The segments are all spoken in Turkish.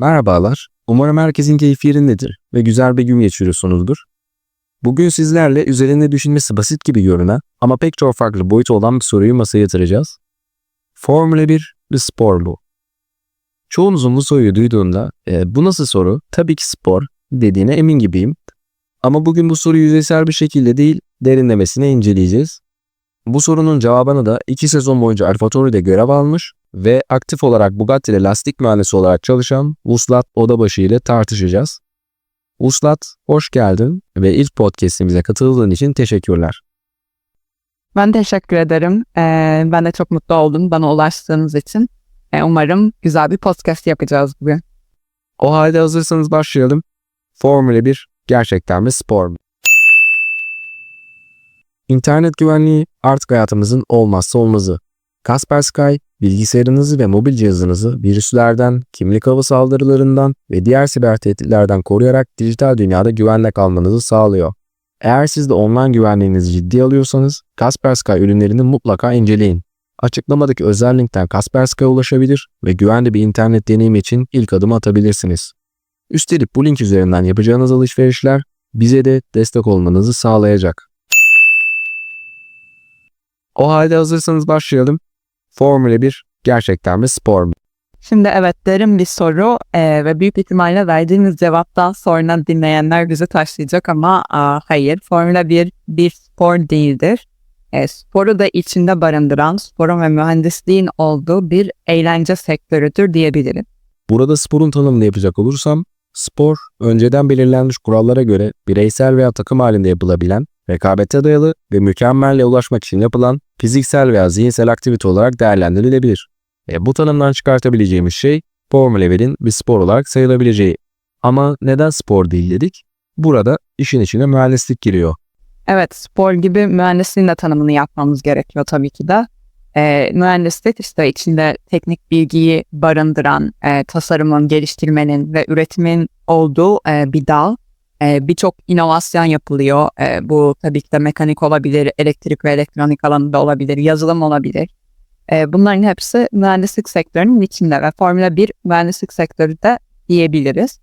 Merhabalar. Umarım herkesin keyfi yerindedir ve güzel bir gün geçiriyorsunuzdur. Bugün sizlerle üzerinde düşünmesi basit gibi görünen ama pek çok farklı boyutu olan bir soruyu masaya yatıracağız. Formula 1 ve spor bu. Çoğunuzun bu soruyu duyduğunda e, bu nasıl soru? Tabii ki spor dediğine emin gibiyim. Ama bugün bu soruyu yüzeysel bir şekilde değil derinlemesine inceleyeceğiz. Bu sorunun cevabını da 2 sezon boyunca Alfa Tauri'de görev almış ve aktif olarak Bugatti'de lastik mühendisi olarak çalışan Vuslat Odabaşı ile tartışacağız. Vuslat, hoş geldin ve ilk podcastimize katıldığın için teşekkürler. Ben teşekkür ederim. Ee, ben de çok mutlu oldum bana ulaştığınız için. Ee, umarım güzel bir podcast yapacağız bugün. O halde hazırsanız başlayalım. Formula 1 gerçekten mi spor mu? İnternet güvenliği artık hayatımızın olmazsa olmazı. Kaspersky, bilgisayarınızı ve mobil cihazınızı virüslerden, kimlik avı saldırılarından ve diğer siber tehditlerden koruyarak dijital dünyada güvenle kalmanızı sağlıyor. Eğer siz de online güvenliğinizi ciddiye alıyorsanız Kaspersky ürünlerini mutlaka inceleyin. Açıklamadaki özel linkten Kaspersky'a ulaşabilir ve güvenli bir internet deneyimi için ilk adımı atabilirsiniz. Üstelik bu link üzerinden yapacağınız alışverişler bize de destek olmanızı sağlayacak. O halde hazırsanız başlayalım. Formula 1 gerçekten mi spor mu? Şimdi evet derin bir soru ee, ve büyük ihtimalle verdiğiniz cevaptan sonra dinleyenler bizi taşlayacak ama aa, hayır Formula 1 bir spor değildir. E, sporu da içinde barındıran sporun ve mühendisliğin olduğu bir eğlence sektörüdür diyebilirim. Burada sporun tanımını yapacak olursam, spor önceden belirlenmiş kurallara göre bireysel veya takım halinde yapılabilen, rekabete dayalı ve mükemmelle ulaşmak için yapılan fiziksel veya zihinsel aktivite olarak değerlendirilebilir. E, bu tanımdan çıkartabileceğimiz şey Formula 1'in bir spor olarak sayılabileceği. Ama neden spor değil dedik? Burada işin içine mühendislik giriyor. Evet spor gibi mühendisliğin de tanımını yapmamız gerekiyor tabii ki de. E, mühendislik işte içinde teknik bilgiyi barındıran, e, tasarımın, geliştirmenin ve üretimin olduğu e, bir dal. E, Birçok inovasyon yapılıyor. E, bu tabii ki de mekanik olabilir, elektrik ve elektronik alanında olabilir, yazılım olabilir. E, bunların hepsi mühendislik sektörünün içinde ve Formula 1 mühendislik sektörü de diyebiliriz.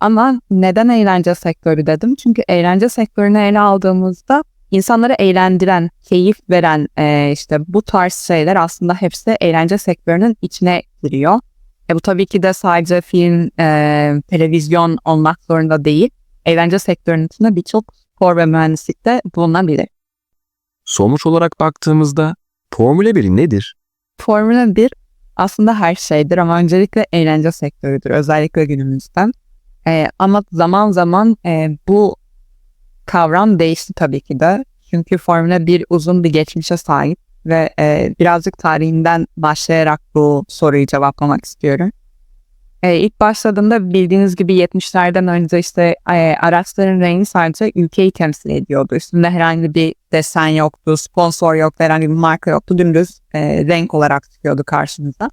Ama neden eğlence sektörü dedim? Çünkü eğlence sektörünü ele aldığımızda insanları eğlendiren, keyif veren e, işte bu tarz şeyler aslında hepsi eğlence sektörünün içine giriyor. E, bu tabii ki de sadece film, e, televizyon olmak zorunda değil. Eğlence sektörünün içinde birçok spor ve mühendislik de bulunabilir. Sonuç olarak baktığımızda Formula 1 nedir? Formula 1 aslında her şeydir ama öncelikle eğlence sektörüdür özellikle günümüzden. Ee, ama zaman zaman e, bu kavram değişti tabii ki de. Çünkü Formula 1 uzun bir geçmişe sahip ve e, birazcık tarihinden başlayarak bu soruyu cevaplamak istiyorum. E, ilk başladığında bildiğiniz gibi 70'lerden önce işte e, araçların rengi sadece ülkeyi temsil ediyordu. Üstünde herhangi bir desen yoktu, sponsor yoktu, herhangi bir marka yoktu. Dümdüz e, renk olarak çıkıyordu karşımıza.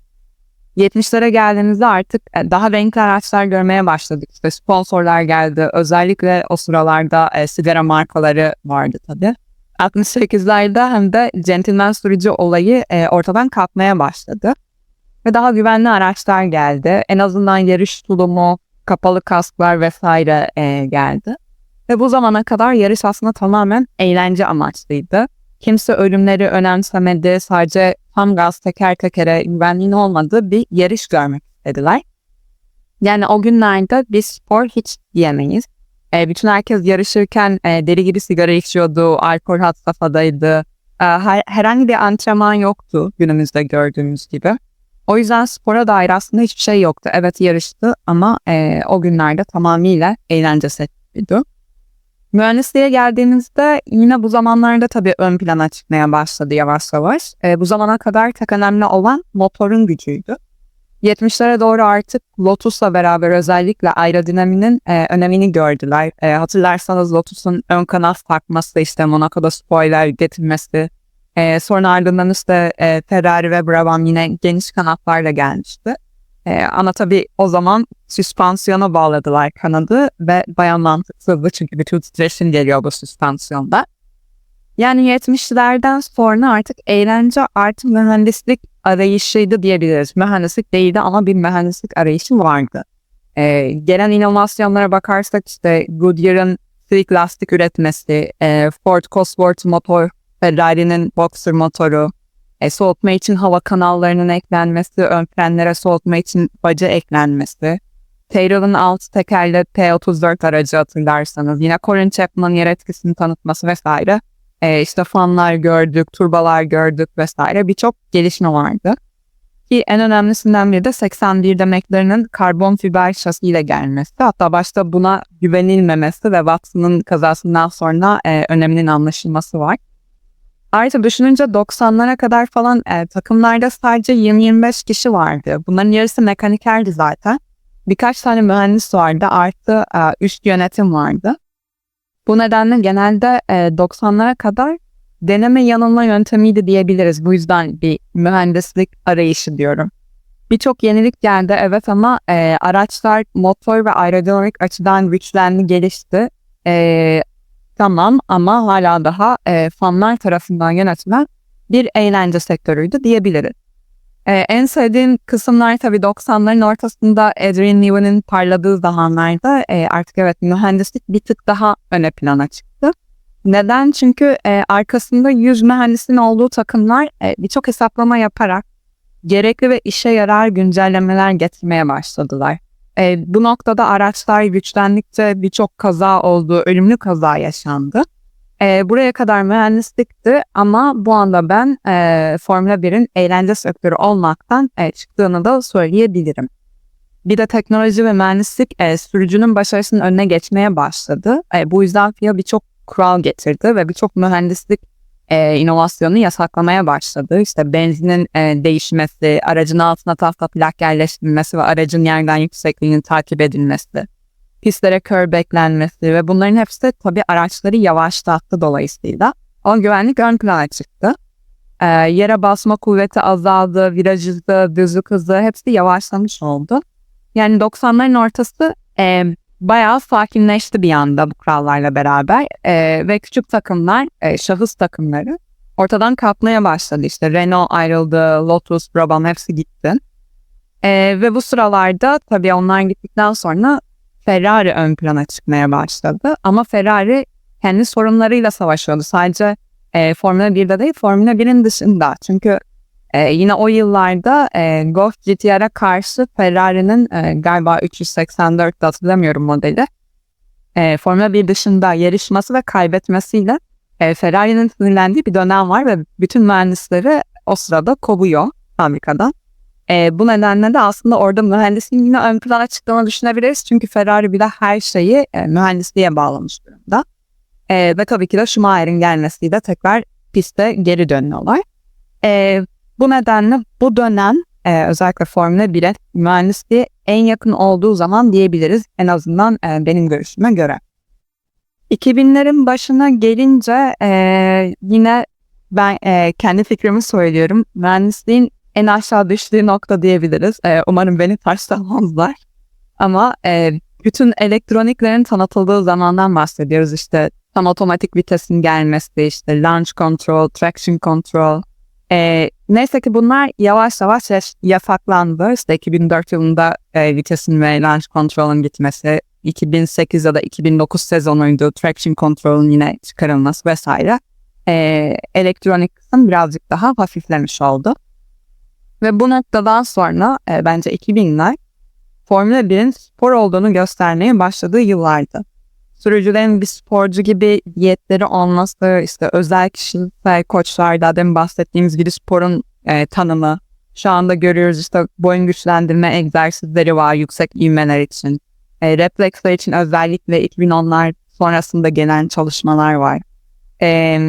70'lere geldiğimizde artık e, daha renkli araçlar görmeye başladık. İşte sponsorlar geldi. Özellikle o sıralarda e, sigara markaları vardı tabii. 68'lerde hem de gentleman sürücü olayı e, ortadan kalkmaya başladı. Ve daha güvenli araçlar geldi. En azından yarış tulumu, kapalı kasklar vesaire e, geldi. Ve bu zamana kadar yarış aslında tamamen eğlence amaçlıydı. Kimse ölümleri önemsemedi. Sadece tam gaz teker tekere güvenliğin olmadığı bir yarış görmek istediler. Yani o günlerde bir spor hiç diyemeyiz. E, bütün herkes yarışırken e, deli gibi sigara içiyordu, alkol had safhadaydı. E, her, herhangi bir antrenman yoktu günümüzde gördüğümüz gibi. O yüzden spora dair aslında hiçbir şey yoktu. Evet yarıştı ama e, o günlerde tamamıyla eğlence sektörüydü. Mühendisliğe geldiğimizde yine bu zamanlarda tabii ön plana çıkmaya başladı yavaş yavaş. E, bu zamana kadar tek önemli olan motorun gücüydü. 70'lere doğru artık Lotus'la beraber özellikle aerodinaminin e, önemini gördüler. E, hatırlarsanız Lotus'un ön kanat takması, işte Monaco'da spoiler getirmesi, e, sonra ardından işte e, Ferrari ve Brabham yine geniş kanatlarla gelmişti. E, ama tabii o zaman süspansiyona bağladılar kanadı ve bayağı mantıksızdı çünkü bütün titreşim geliyor bu süspansiyonda. Yani 70'lerden sonra artık eğlence artı mühendislik arayışıydı diyebiliriz. Mühendislik değildi ama bir mühendislik arayışı vardı. E, gelen inovasyonlara bakarsak işte Goodyear'ın Slick lastik üretmesi, e, Ford Cosworth motor, Ferrari'nin Boxer motoru, e, soğutma için hava kanallarının eklenmesi, ön frenlere soğutma için baca eklenmesi, Taylor'ın alt tekerli T34 aracı hatırlarsanız, yine Colin Chapman'ın yer etkisini tanıtması vesaire. E, işte fanlar gördük, turbalar gördük vesaire birçok gelişme vardı. Ki en önemlisinden biri de 81'de McLaren'ın karbon fiber şasiyle gelmesi. Hatta başta buna güvenilmemesi ve Watson'ın kazasından sonra e, öneminin anlaşılması var. Ayrıca düşününce 90'lara kadar falan e, takımlarda sadece 20-25 kişi vardı. Bunların yarısı mekanikerdi zaten. Birkaç tane mühendis vardı artı e, üst yönetim vardı. Bu nedenle genelde e, 90'lara kadar deneme yanılma yöntemiydi diyebiliriz. Bu yüzden bir mühendislik arayışı diyorum. Birçok yenilik geldi evet ama e, araçlar motor ve aerodinamik açıdan güçlendi, gelişti. E, tamam ama hala daha e, fanlar tarafından yönetilen bir eğlence sektörüydü diyebiliriz. E, en sevdiğim kısımlar tabii 90'ların ortasında Adrian Newey'nin parladığı zamanlarda e, artık evet mühendislik bir tık daha öne plana çıktı. Neden? Çünkü e, arkasında 100 mühendisin olduğu takımlar e, birçok hesaplama yaparak gerekli ve işe yarar güncellemeler getirmeye başladılar. E, bu noktada araçlar güçlendikçe birçok kaza oldu, ölümlü kaza yaşandı. E, buraya kadar mühendislikti ama bu anda ben e, Formula 1'in eğlence sektörü olmaktan e, çıktığını da söyleyebilirim. Bir de teknoloji ve mühendislik e, sürücünün başarısının önüne geçmeye başladı. E, bu yüzden FIA birçok kural getirdi ve birçok mühendislik e, inovasyonu yasaklamaya başladı. İşte benzinin e, değişmesi, aracın altına tahta plak yerleştirilmesi ve aracın yerden yüksekliğinin takip edilmesi, pistlere kör beklenmesi ve bunların hepsi tabii araçları yavaşlattı dolayısıyla. O güvenlik ön plana çıktı. E, yere basma kuvveti azaldı, viraj hızı, düzlük hızı hepsi yavaşlamış oldu. Yani 90'ların ortası e, bayağı sakinleşti bir anda bu kurallarla beraber e, ve küçük takımlar, e, şahıs takımları ortadan kalkmaya başladı. İşte Renault ayrıldı, Lotus, Brabham hepsi gitti. E, ve bu sıralarda tabii onlar gittikten sonra Ferrari ön plana çıkmaya başladı. Ama Ferrari kendi sorunlarıyla savaşıyordu. Sadece e, Formula 1'de değil, Formula 1'in dışında. Çünkü e, yine o yıllarda e, Golf GTR'a karşı Ferrari'nin e, galiba 384'te hatırlamıyorum modeli. E, Formula 1 dışında yarışması ve kaybetmesiyle e, Ferrari'nin sinirlendiği bir dönem var ve bütün mühendisleri o sırada kovuyor fabrikadan. E, bu nedenle de aslında orada mühendisin yine ön plana çıktığını düşünebiliriz. Çünkü Ferrari bile her şeyi e, mühendisliğe bağlamış durumda. E, ve tabii ki de Schumacher'in gelmesiyle tekrar piste geri dönüyorlar. E, bu nedenle bu dönem e, özellikle Formula 1'e mühendisliğe en yakın olduğu zaman diyebiliriz. En azından e, benim görüşüme göre. 2000'lerin başına gelince e, yine ben e, kendi fikrimi söylüyorum. Mühendisliğin en aşağı düştüğü nokta diyebiliriz. E, umarım beni taşlamazlar. Ama e, bütün elektroniklerin tanıtıldığı zamandan bahsediyoruz. İşte tam otomatik vitesin gelmesi, işte launch control, traction control, e, neyse ki bunlar yavaş yavaş yasaklandı. İşte 2004 yılında e, vitesin ve launch control'un gitmesi, 2008 ya da 2009 sezonuydu traction control'un yine çıkarılması vesaire. E, elektronik kısım birazcık daha hafiflemiş oldu. Ve bu noktadan sonra e, bence 2000'ler Formula 1'in spor olduğunu göstermeye başladığı yıllardı sürücülerin bir sporcu gibi diyetleri olması, işte özel kişisel koçlarda demin bahsettiğimiz gibi sporun e, tanımı. Şu anda görüyoruz işte boyun güçlendirme egzersizleri var yüksek ivmeler için. E, refleksler için özellikle 2010'lar sonrasında gelen çalışmalar var. E,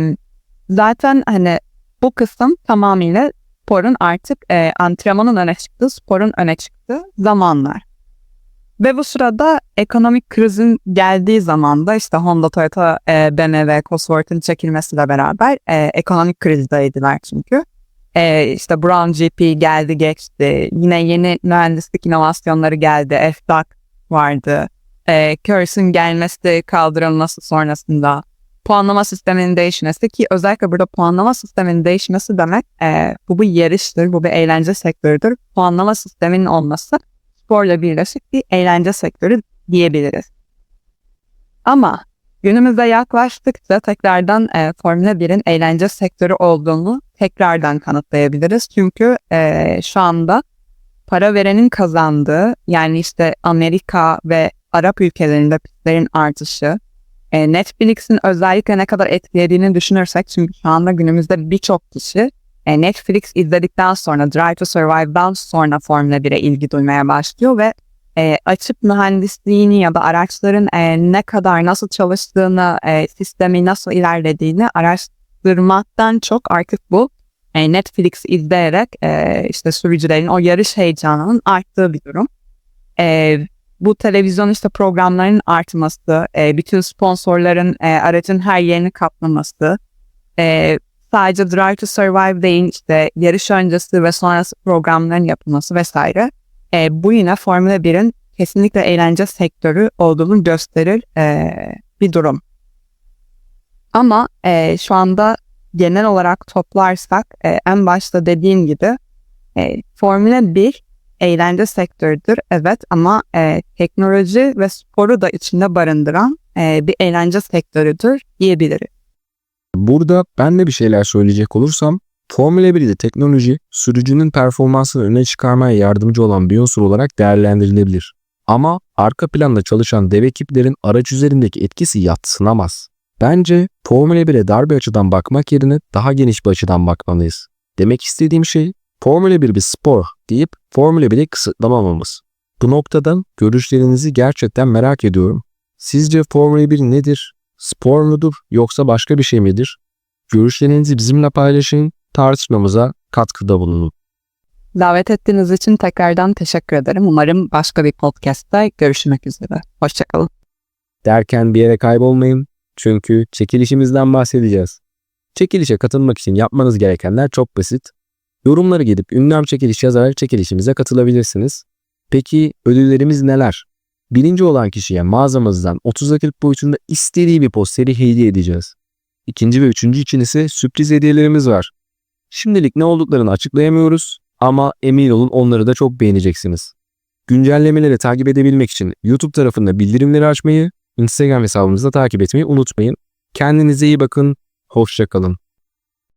zaten hani bu kısım tamamıyla sporun artık e, antrenmanın öne çıktığı, sporun öne çıktığı zamanlar. Ve bu sırada ekonomik krizin geldiği zaman da işte Honda, Toyota, e, BMW, Cosworth'un çekilmesiyle beraber e, ekonomik krizdeydiler çünkü. E, işte Brown GP geldi geçti. Yine yeni mühendislik inovasyonları geldi. FDAC vardı. E, Curse'ın gelmesi kaldırılması sonrasında puanlama sisteminin değişmesi ki özellikle burada puanlama sisteminin değişmesi demek e, bu bir yarıştır, bu bir eğlence sektörüdür. Puanlama sisteminin olması sporla birleşik bir eğlence sektörü diyebiliriz. Ama günümüze yaklaştıkça tekrardan e, Formula 1'in eğlence sektörü olduğunu tekrardan kanıtlayabiliriz. Çünkü e, şu anda para verenin kazandığı yani işte Amerika ve Arap ülkelerinde pistlerin artışı, e, Netflix'in özellikle ne kadar etkilediğini düşünürsek çünkü şu anda günümüzde birçok kişi e, Netflix izledikten sonra Drive to Survive'dan sonra Formula 1'e ilgi duymaya başlıyor ve e, açıp mühendisliğini ya da araçların e, ne kadar nasıl çalıştığını, e, sistemi nasıl ilerlediğini araştırmaktan çok artık bu e, Netflix izleyerek e, işte sürücülerin o yarış heyecanının arttığı bir durum. E, bu televizyon işte programlarının artması, e, bütün sponsorların e, aracın her yerini kaplaması, e, sadece Drive to Survive değil işte yarış öncesi ve sonrası programların yapılması vesaire. E, bu yine Formula 1'in kesinlikle eğlence sektörü olduğunu gösterir e, bir durum. Ama e, şu anda genel olarak toplarsak e, en başta dediğim gibi e, Formula 1 eğlence sektörüdür evet ama e, teknoloji ve sporu da içinde barındıran e, bir eğlence sektörüdür diyebiliriz. Burada ben de bir şeyler söyleyecek olursam Formula 1'de teknoloji sürücünün performansını öne çıkarmaya yardımcı olan bir unsur olarak değerlendirilebilir. Ama arka planda çalışan dev ekiplerin araç üzerindeki etkisi yatsınamaz. Bence Formula 1'e dar bir açıdan bakmak yerine daha geniş bir açıdan bakmalıyız. Demek istediğim şey Formula 1 bir spor deyip Formula 1'i kısıtlamamamız. Bu noktadan görüşlerinizi gerçekten merak ediyorum. Sizce Formula 1 nedir? Spor mudur yoksa başka bir şey midir? Görüşlerinizi bizimle paylaşın, tartışmamıza katkıda bulunun. Davet ettiğiniz için tekrardan teşekkür ederim. Umarım başka bir podcast'ta görüşmek üzere. Hoşçakalın. Derken bir yere kaybolmayın çünkü çekilişimizden bahsedeceğiz. Çekilişe katılmak için yapmanız gerekenler çok basit. Yorumları gidip ünlem çekiliş yazarak çekilişimize katılabilirsiniz. Peki ödüllerimiz neler? Birinci olan kişiye mağazamızdan 30 akıllık boyutunda istediği bir posteri hediye edeceğiz. İkinci ve üçüncü için ise sürpriz hediyelerimiz var. Şimdilik ne olduklarını açıklayamıyoruz ama emin olun onları da çok beğeneceksiniz. Güncellemeleri takip edebilmek için YouTube tarafında bildirimleri açmayı, Instagram hesabımızda takip etmeyi unutmayın. Kendinize iyi bakın, hoşçakalın.